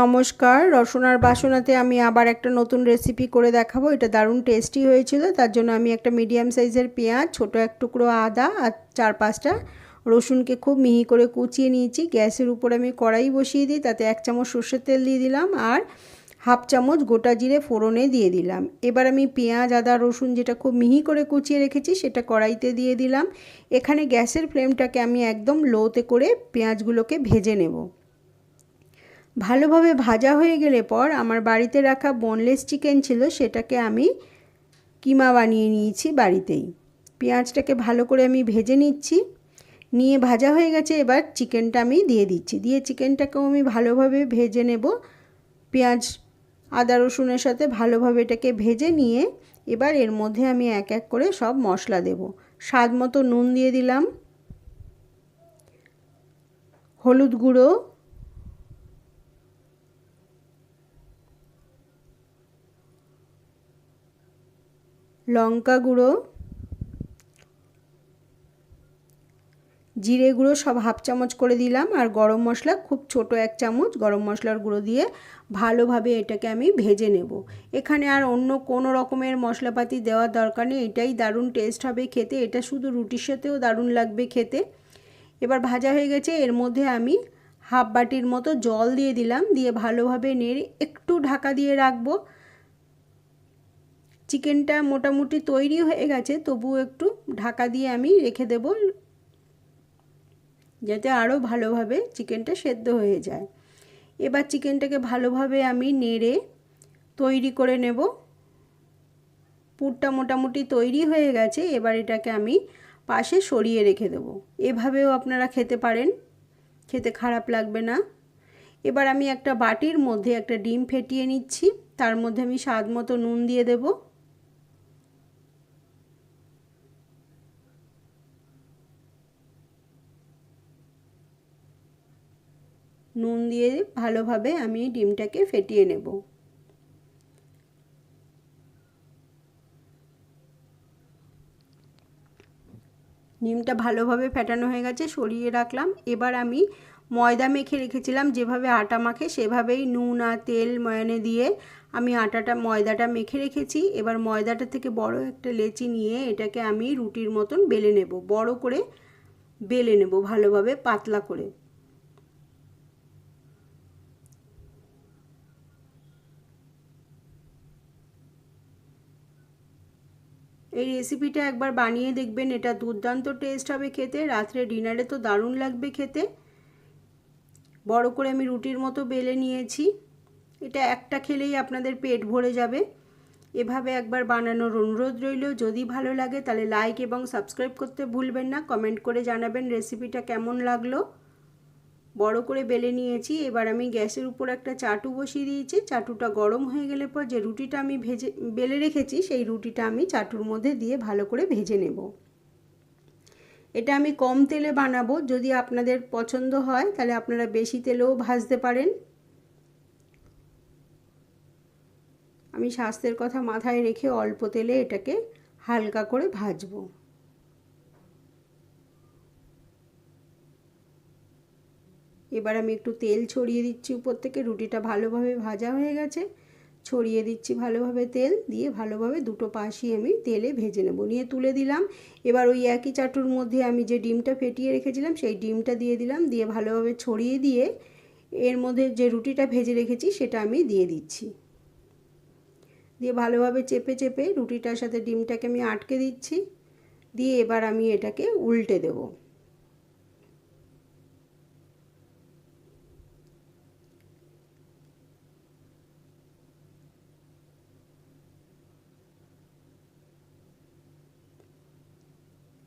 নমস্কার, রসনার বাসনাতে আমি আবার একটা নতুন রেসিপি করে দেখাবো। এটা দারুণ টেস্টি হয়েছিল, তার জন্য আমি একটা মিডিয়াম সাইজের পেঁয়াজ, ছোটো এক টুকরো আদা আর চার পাঁচটা রসুনকে খুব মিহি করে কুচিয়ে নিয়েছি। গ্যাসের উপরে আমি কড়াই বসিয়ে দিই তাতে এক চামচ সর্ষের তেল দিয়ে দিলাম আর হাফ চামচ গোটা জিরে ফোড়নে দিয়ে দিলাম। এবার আমি পেঁয়াজ, আদা, রসুন যেটা খুব মিহি করে কুচিয়ে রেখেছি সেটা কড়াইতে দিয়ে দিলাম। এখানে গ্যাসের ফ্লেমটাকে আমি একদম লোতে করে পেঁয়াজগুলোকে ভেজে নেব। ভালোভাবে ভাজা হয়ে গেলে পর আমার বাড়িতে রাখা বোনলেস চিকেন ছিল, সেটাকে আমি কিমা বানিয়ে নিয়েছি বাড়িতেই। পেঁয়াজটাকে ভালো করে আমি ভেজে নিচ্ছি। নিয়ে ভাজা হয়ে গেছে, এবার চিকেনটা আমি দিয়ে দিচ্ছি। দিয়ে চিকেনটাকেও আমি ভালোভাবে ভেজে নেব। পেঁয়াজ, আদা রসুনের সাথে ভালোভাবে এটাকে ভেজে নিয়ে এবার এর মধ্যে আমি এক এক করে সব মশলা দেব। স্বাদ মতো নুন দিয়ে দিলাম। হলুদ গুঁড়ো লঙ্কা গুঁড়ো, জিরে গুঁড়ো সব হাফ চামচ করে দিলাম। আর গরম মশলা, খুব ছোট এক চামচ গরম মশলার গুঁড়ো দিয়ে ভালোভাবে এটাকে আমি ভেজে নেব। এখানে আর অন্য কোনো রকমের মশলাপাতি দেওয়ার দরকার নেই। এটাই দারুণ টেস্ট হবে খেতে। এটা শুধু রুটির সাথেও দারুণ লাগবে খেতে। এবার ভাজা হয়ে গেছে। এর মধ্যে আমি হাফ বাটির মতো জল দিয়ে দিলাম। দিয়ে ভালোভাবে নেড়ে একটু ঢাকা দিয়ে রাখব। চিকেনটা মোটামুটি তৈরি হয়ে গেছে তবু একটু ঢাকা দিয়ে আমি রেখে দেব যাতে আরও ভালোভাবে চিকেনটা সেদ্ধ হয়ে যায়। এবার চিকেনটাকে ভালোভাবে আমি নেড়ে তৈরি করে নেব। পুরটা মোটামুটি তৈরি হয়ে গেছে, এবার এটাকে আমি পাশে সরিয়ে রেখে দেবো। এভাবেও আপনারা খেতে পারেন, খেতে খারাপ লাগবে না। এবার আমি একটা বাটির মধ্যে একটা ডিম ফেটিয়ে নিচ্ছি, তার মধ্যে আমি স্বাদ মতো নুন দিয়ে দেবো। নুন দিয়ে ভালোভাবে আমি ডিমটাকে ফেটিয়ে নেব। ডিমটা ভালোভাবে ফেটানো হয়ে গেছে, সরিয়ে রাখলাম। এবার আমি ময়দা মেখে রেখেছিলাম, যেভাবে আটা মাখে সেভাবেই নুন আর তেল ময়নে দিয়ে আমি আটাটা, ময়দাটা মেখে রেখেছি। এবার ময়দাটা থেকে বড় একটা লেচি নিয়ে এটাকে আমি রুটির মতন বেলে নেব, বড় করে বেলে নেব ভালোভাবে, পাতলা করে। এই রেসিপিটা একবার বানিয়ে দেখবেন, এটা দুর্দান্ত টেস্ট হবে খেতে, রাত্রে ডিনারে তো দারুণ লাগবে খেতে। বড় করে আমি রুটির মতো বেলে নিয়েছি। এটা একটা খেলেই আপনাদের পেট ভরে যাবে। এভাবে একবার বানানোর অনুরোধ রইল। যদি ভালো লাগে তাহলে লাইক এবং সাবস্ক্রাইব করতে ভুলবেন না। কমেন্ট করে জানাবেন রেসিপিটা কেমন লাগল। বড় করে বেলে নিয়েছি। এবার আমি গ্যাসের উপর একটা চাটু বসিয়ে দিয়েছি। চাটুটা গরম হয়ে গেলে পর যে রুটিটা আমি ভেজে, বেলে রেখেছি, সেই রুটিটা আমি চাটুর মধ্যে দিয়ে ভালো করে ভেজে নেব। এটা আমি কম তেলে বানাবো। যদি আপনাদের পছন্দ হয়, তাহলে আপনারা বেশি তেলেও ভাজতে পারেন। আমি স্বাস্থ্যের কথা মাথায় রেখে অল্প তেলে এটাকে হালকা করে ভাজবো। এবার আমি একটু তেল ছড়িয়ে দিচ্ছি উপর থেকে। রুটিটা ভালোভাবে ভাজা হয়ে গেছে। ছড়িয়ে দিচ্ছি ভালোভাবে তেল, দিয়ে ভালোভাবে দুটো পাশই আমি তেলে ভেজে নেব। নিয়ে তুলে দিলাম। এবার ওই একই চাটুর মধ্যে আমি যে ডিমটা ফেটিয়ে রেখেছিলাম, সেই ডিমটা দিয়ে দিলাম। দিয়ে ভালোভাবে ছড়িয়ে দিয়ে এর মধ্যে যে রুটিটা ভেজে রেখেছি, সেটা আমি দিয়ে দিচ্ছি। দিয়ে ভালোভাবে চেপে চেপে রুটিটার সাথে ডিমটাকে আমি আটকে দিচ্ছি। দিয়ে এবার আমি এটাকে উল্টে দেবো।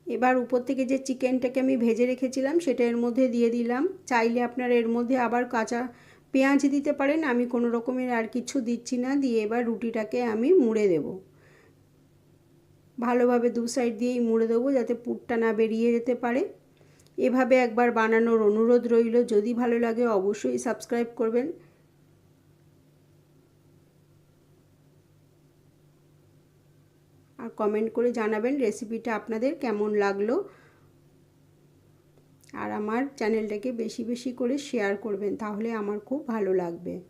এবার উপর থেকে যে চিকেনটাকে আমি ভেজে রেখেছিলাম, সেটা এর মধ্যে দিয়ে দিলাম। চাইলে আপনারা এর মধ্যে আবার কাঁচা পেঁয়াজ দিতে পারেন, আমি কোনো রকমের আর কিছু দিচ্ছি না, দিয়ে এবার রুটিটাকে আমি মুড়ে দেব। ভালোভাবে দু সাইড দিয়েই মুড়ে দেবো, যাতে পুরটা না বেরিয়ে যেতে পারে। এভাবে একবার বানানোর অনুরোধ রইল, যদি ভালো লাগে অবশ্যই সাবস্ক্রাইব করবেন। আর কমেন্ট করে জানাবেন রেসিপিটা আপনাদের কেমন লাগল। আর আমার চ্যানেলটাকে বেশি বেশি করে শেয়ার করবেন, তাহলে আমার খুব ভালো লাগবে।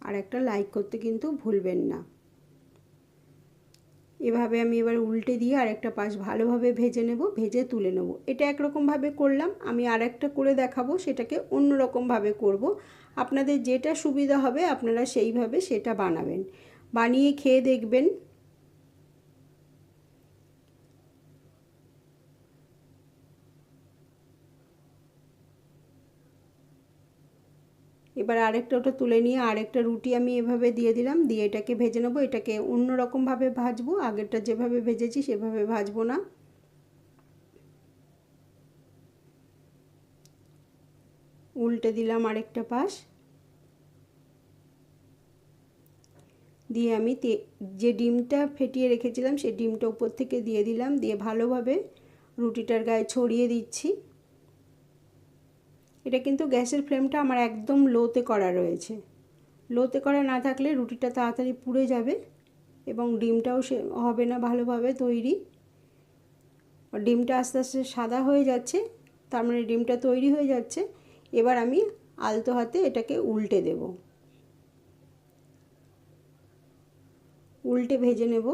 আর একটা লাইক করতে কিন্তু ভুলবেন না। এভাবে আমি এবার উল্টে দিয়ে আর একটা পাশ ভালোভাবে ভেজে নেব, ভেজে তুলে নেব। এটা একরকমভাবে করলাম, আমি আর একটা করে দেখাবো, সেটাকে অন্য রকমভাবে করব। আপনাদের যেটা সুবিধা হবে, আপনারা সেইভাবে সেটা বানাবেন। বানিয়ে খেয়ে দেখবেন। এবার আরেকটা ওটা তুলে নিয়ে আরেকটা রুটি আমি এভাবে দিয়ে দিলাম, দিয়ে এটাকে ভেজে নেব। এটাকে অন্য রকমভাবে ভাজবো, আগেরটা যেভাবে ভেজেছি সেভাবে ভাজবো না। উল্টে দিলাম আরেকটা পাশ। দিয়ে আমি যে ডিমটা ফেটিয়ে রেখেছিলাম সেই ডিমটা উপর থেকে দিয়ে দিলাম, দিয়ে ভালোভাবে রুটিটার গায়ে ছড়িয়ে দিচ্ছি। এটা কিন্তু গ্যাসের ফ্লেমটা আমার একদম লোতে করা রয়েছে। লোতে করা না থাকলে রুটিটা তাড়াতাড়ি পুড়ে যাবে এবং ডিমটাও সে হবে না ভালোভাবে তৈরি। ডিমটা আস্তে আস্তে সাদা হয়ে যাচ্ছে, তার মানে ডিমটা তৈরি হয়ে যাচ্ছে। এবার আমি আলতো হাতে এটাকে উল্টে দেব। উল্টে ভেজে নেব।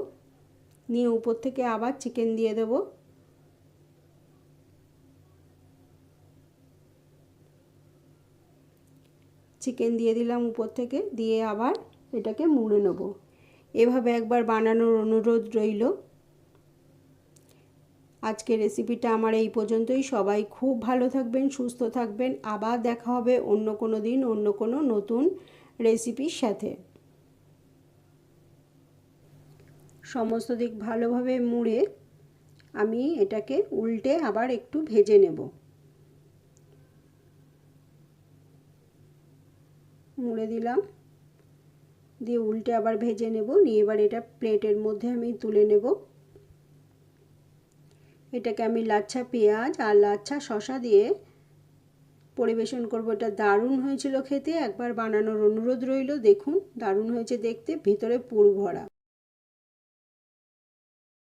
নিয়ে উপর থেকে আবার চিকেন দিয়ে দেবো। চিকেন দিয়ে দিলাম উপর থেকে, দিয়ে আবার এটাকে মুড়ে নেব। এভাবে একবার বানানোর অনুরোধ রইল। আজকের রেসিপিটা আমার এই পর্যন্তই। সবাই খুব ভালো থাকবেন, সুস্থ থাকবেন। আবার দেখা হবে অন্য কোনো দিন, অন্য কোনো নতুন রেসিপির সাথে। সমস্ত দিক ভালোভাবে মুড়ে আমি এটাকে উল্টে আবার একটু ভেজে নেব। মুড়ে দিলাম। দিয়ে উল্টে আবার ভেজে নেব। নিয়ে এবার এটা প্লেটের মধ্যে আমি তুলে নেব। এটাকে আমি লাচ্ছা পেঁয়াজ আর লাচ্ছা শশা দিয়ে পরিবেশন করব। এটা দারুণ হয়েছিল খেতে। একবার বানানোর অনুরোধ রইল। দেখুন, দারুণ হয়েছে দেখতে। ভিতরে পুর ভরা।